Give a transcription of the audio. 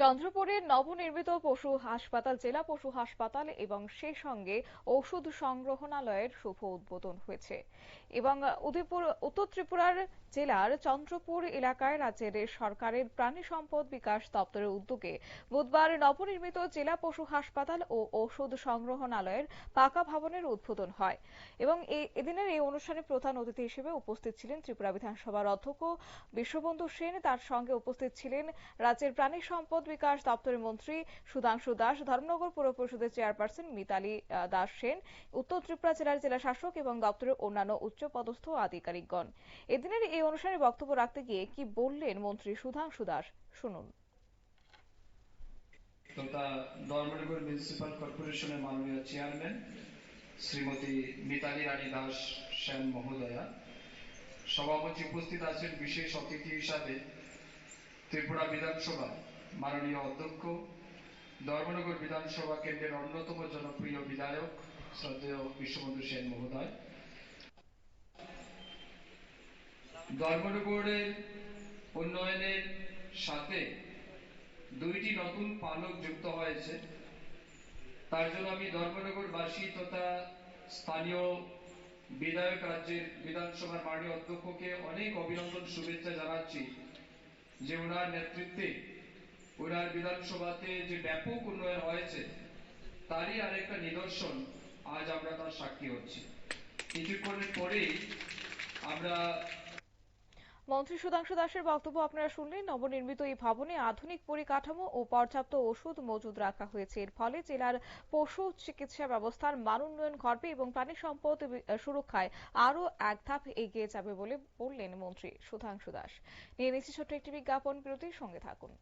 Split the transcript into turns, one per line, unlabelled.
চন্দ্রপুরের নবনির্মিত পশু হাসপাতাল, জেলা পশু হাসপাতাল এবং সেই সঙ্গে ওষুধ সংগ্রহণালয়ের শুভ উদ্বোধন হয়েছে। এবং উদয়পুর, উত্তর ত্রিপুরার জেলার চন্দ্রপুর এলাকায় রাজ্যের সরকারের প্রাণী সম্পদ বিকাশ দপ্তরের উদ্যোগে বুধবার নবনির্মিত জেলা পশু হাসপাতাল ও ঔষধ সংগ্রহণালয়ের পাকা ভবনের উদ্বোধন হয়। এবং এদিনের এই অনুষ্ঠানে প্রধান অতিথি হিসেবে উপস্থিত ছিলেন ত্রিপুরা বিধানসভার অধ্যক্ষ বিশ্ববন্ধু সেন। তার সঙ্গে উপস্থিত ছিলেন রাজ্যের প্রাণী সম্পদ বিকাশ দপ্তরের মন্ত্রী সুধাংশু দাস, ধর্মনগর পুর পরিষদের চেয়ারপারসন মিতালি দাস সেন, উত্তর ত্রিপুরা জেলার জেলা শাসক এবং দপ্তরের অন্যান্য উচ্চপদস্থ আধিকারিকগণ। এদিনের এই অনুষ্ঠানে বক্তব্য রাখতে গিয়ে কি বললেন মন্ত্রী সুধাংশু দাস? শুনুন।
ধর্মনগর মিউনিসিপাল কর্পোরেশনের মাননীয় চেয়ারম্যান শ্রীমতী মিতালি রানী দাস সেন মহোদয়া, সভাপতি উপস্থিত আছেন বিশেষ অতিথি হিসাবে ত্রিপুরা বিধানসভা মাননীয় অধ্যক্ষ, ধর্মনগর বিধানসভা কেন্দ্রের অন্যতম জনপ্রিয় বিধায়ক শ্রদ্ধেয় বিশ্ববন্ধু সেন মহোদয়। ধর্মনগরের উন্নয়নের সাথে দুইটি নতুন পালক যুক্ত হয়েছে। তার জন্য আমি ধর্মনগরবাসী তথা স্থানীয় বিধায়ক রাজ্যের বিধানসভার মাননীয় অধ্যক্ষকে অনেক অভিনন্দন, শুভেচ্ছা জানাচ্ছি যে ওনার নেতৃত্বে ওনার বিধানসভাতে যে ব্যাপক উন্নয়ন হয়েছে, তারই আরেকটা নিদর্শন আজ আমরা তার সাক্ষী হচ্ছি। কিছুক্ষণের পরেই আমরা
মন্ত্রী সুধাংশু দাসের বক্তব্য আপনারা শুনলেন। নবনির্মিত এই ভবনে আধুনিক পরিকাঠামো ও পর্যাপ্ত ওষুধ মজুদ রাখা হয়েছে। এর ফলে জেলার পশু চিকিৎসা ব্যবস্থার মান উন্নয়ন ঘটবে এবং প্রাণী সম্পদ সুরক্ষায় আরও এক ধাপ এগিয়ে যাবে বলে বললেন মন্ত্রী সুধাংশু দাস। নিয়ে নিচ্ছি ছোট্ট একটি বিজ্ঞাপন বিরতির সঙ্গে থাকুন।